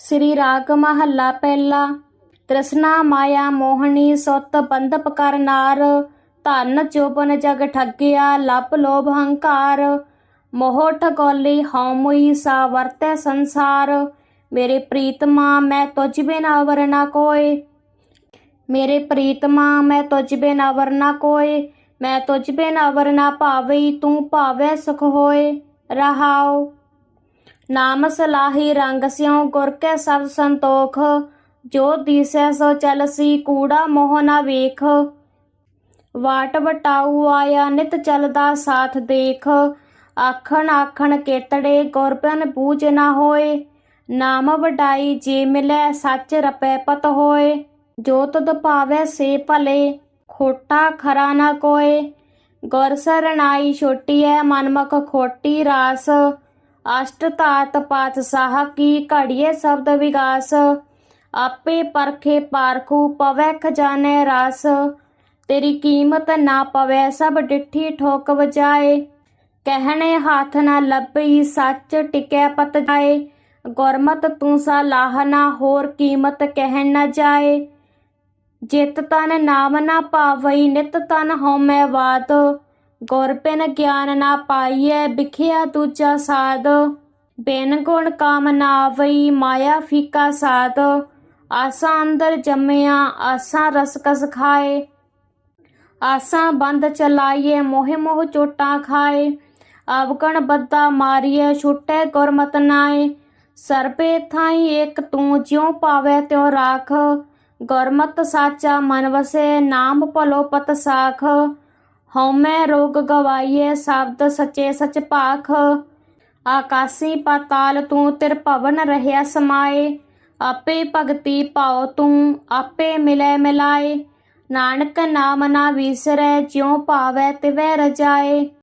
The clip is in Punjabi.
ਸ੍ਰੀ ਰਾਗ ਮਹੱਲਾ ਪਹਿਲਾ। ਤ੍ਰਿਸ਼ਨਾ ਮਾਇਆ ਮੋਹਣੀ ਸੁਤ ਬੰਧਪ ਕਰਨਾਰ ਧਨ ਚੋਬਨ ਜਗ ਠੱਗਿਆ ਲੱਭ ਲੋਭ ਹੰਕਾਰ। ਮੋਹ ਠਗੋਲੀ ਹਉ ਮੁਈ ਸਾ ਵਰਤੈ ਸੰਸਾਰ। ਮੇਰੇ ਪ੍ਰੀਤਮਾ ਮੈਂ ਤੁਝ ਬਿਨ ਅਵਰ ਨਾ ਕੋਏ। ਮੇਰੇ ਪ੍ਰੀਤਮਾ ਮੈਂ ਤੁਝ ਬਿਨ ਅਵਰ ਨਾ ਕੋਏ। ਮੈਂ ਤੁਝ ਬਿਨ ਅਵਰ ਨਾ ਭਾਵਈ ਤੂੰ ਭਾਵੈ ਸੁਖ ਹੋਏ। ਰਹਾਓ ਨਾਮ ਸਲਾਹੀ ਰੰਗ ਸਿਉ ਗੁਰ ਕੈ ਸਭ ਸੰਤੋਖ, ਜੋ ਦੀਸੈ ਸੋ ਚਲਸੀ ਕੂੜਾ ਮੋਹ ਨਾ ਵੇਖ। ਵਾਟ ਵਟਾਊ ਆਇਆ ਨਿਤ ਚਲਦਾ ਸਾਥ ਦੇਖ। ਆਖਣ ਆਖਣ ਕੇਤੜੇ ਗੁਰਬਨ ਬੂਝ ਨਾ ਹੋਏ। ਨਾਮ ਵਡਾਈ ਜੇ ਮਿਲੈ ਸੱਚ ਰਪੈ ਪਤ ਹੋਏ। ਜੋ ਤੁਧ ਭਾਵੈ ਸੇ ਭਲੇ, ਖੋਟਾ ਖਰਾ ਨਾ ਕੋਏ। ਗੁਰ ਸਰਣਾਈ ਛੋਟੀ ਐ ਮਨਮਖ ਖੋਟੀ ਰਾਸ। ਅਸ਼ਟ ਧਾਤ ਪਾਤਸ਼ਾਹ ਕੀ ਘੜੀਏ ਸ਼ਬਦ ਵਿਗਾਸ? ਆਪੇ ਪਰਖੇ ਪਾਰਖੂ ਪਵੈ ਖਜ਼ਾਨੇ ਰਾਸ। ਤੇਰੀ ਕੀਮਤ ਨਾ ਪਵੈ, ਸਭ ਡਿੱਠੀ ਠੋਕ ਵਜਾਏ। ਕਹਿਣੇ ਹੱਥ ਨਾ ਲੱਭਈ, ਸੱਚ ਟਿਕੈ ਪਤ ਜਾਏ। ਗੁਰਮਤ ਤੂੰ ਸਾ ਲਾਹ ਨਾ, ਹੋਰ ਕੀਮਤ ਕਹਿਣ ਨਾ ਜਾਏ। ਜਿਤ ਤਨ ਨਾਮ ਨਾ ਪਾਵਈ, ਨਿਤ ਤਨ ਹਉਮੈ ਵਾਤ। ਗੁਰਪਿਨ ਗਿਆਨ ਨਾ ਪਾਈਐ, ਵਿਖਿਆ ਦੂਜਾ ਸਾਧ। ਬੇਨ ਗੁਣ ਕਾਮ ਨਾ ਆਵਈ ਮਾਇਆ ਫੀਕਾ ਸਾਧ। ਆਸਾਂ ਅੰਦਰ ਜੰਮਿਆ, ਆਸਾਂ ਰਸਕਸ ਖਾਏ। ਆਸਾਂ ਬੰਦ ਚਲਾਈਏ ਮੋਹਿ ਮੋਹ ਚੋਟਾਂ ਖਾਏ। ਅਵਗਣ ਬੱਦਾ ਮਾਰੀਏ ਛੁਟੈ ਗੁਰਮਤ ਨਾਏ। ਸਰਬੇ ਥਾਈ ਏਕ ਤੂੰ, ਜਿਉ ਪਾਵੈ ਤਿਉ ਰਾਖ। ਗੁਰਮਤ ਸਾਚਾ ਮਨ ਵਸੇ, ਨਾਮ ਭਲੋ ਪਤ ਸਾਖ। ਹਉਮੈ ਰੋਗ ਗਵਾਈਏ ਸ਼ਬਦ ਸਚੇ ਸਚ ਭਾਖ। ਆਕਾਸੀ ਪਾਤਾਲ ਤੂੰ ਤਿਰ ਭਵਨ ਰਹਿਆ ਸਮਾਏ। ਆਪੇ ਭਗਤੀ ਪਾਉ ਤੂੰ, ਆਪੇ ਮਿਲੈ ਮਿਲਾਏ। ਨਾਨਕ ਨਾਮ ਨਾ ਵਿਸਰੈ, ਜਿਉ ਭਾਵੈ ਤਿਵੈ ਰਜਾਏ।